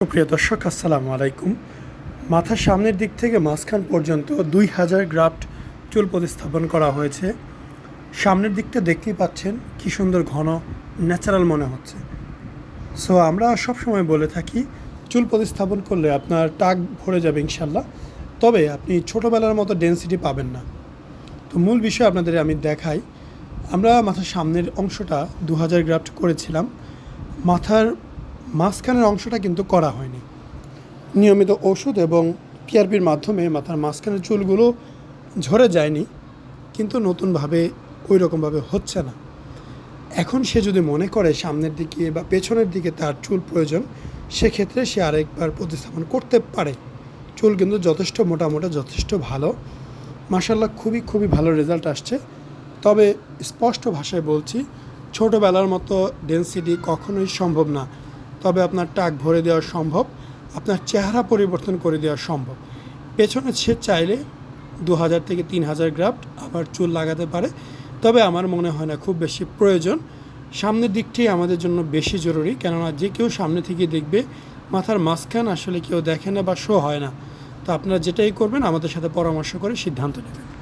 প্রিয় দর্শক, আসসালামু আলাইকুম। মাথার সামনের দিক থেকে মাঝখান পর্যন্ত দুই হাজার গ্রাফট চুল প্রতিস্থাপন করা হয়েছে। সামনের দিকটা দেখতেই পাচ্ছেন কি সুন্দর ঘন ন্যাচারাল মনে হচ্ছে। সো আমরা সবসময় বলে থাকি, চুল প্রতিস্থাপন করলে আপনার টাক ভরে যাবে ইনশাল্লাহ। তবে আপনি ছোটোবেলার মতো ডেন্সিটি পাবেন না। তো মূল বিষয় আপনাদের আমি দেখাই। আমরা মাথার সামনের অংশটা দু হাজার গ্রাফট করেছিলাম। মাথার মাঝখানের অংশটা কিন্তু করা হয়নি। নিয়মিত ওষুধ এবং পিআরপির মাধ্যমে মাথার মাঝখানের চুলগুলো ঝরে যায়নি, কিন্তু নতুনভাবে ওই রকমভাবে হচ্ছে না। এখন সে যদি মনে করে সামনের দিকে বা পেছনের দিকে তার চুল প্রয়োজন, সেক্ষেত্রে সে আরেকবার প্রতিস্থাপন করতে পারে। চুল কিন্তু যথেষ্ট মোটামোটা, যথেষ্ট ভালো। মাসাল্লাহ খুবই খুবই ভালো রেজাল্ট আসছে। তবে স্পষ্ট ভাষায় বলছি, ছোটোবেলার মতো ডেন্সিটি কখনোই সম্ভব না। তবে আপনার টাক ভরে দেওয়া সম্ভব, আপনার চেহারা পরিবর্তন করে দেওয়া সম্ভব। পেছনে সে চাইলে দু হাজার থেকে তিন হাজার গ্রাফট আবার চুল লাগাতে পারে, তবে আমার মনে হয় না খুব বেশি প্রয়োজন। সামনের দিকটি আমাদের জন্য বেশি জরুরি, কেননা যে কেউ সামনে থেকে দেখবে, মাথার মাঝখান আসলে কেউ দেখে না বা শো হয় না। তো আপনারা যেটাই করবেন, আমাদের সাথে পরামর্শ করে সিদ্ধান্ত নেবেন।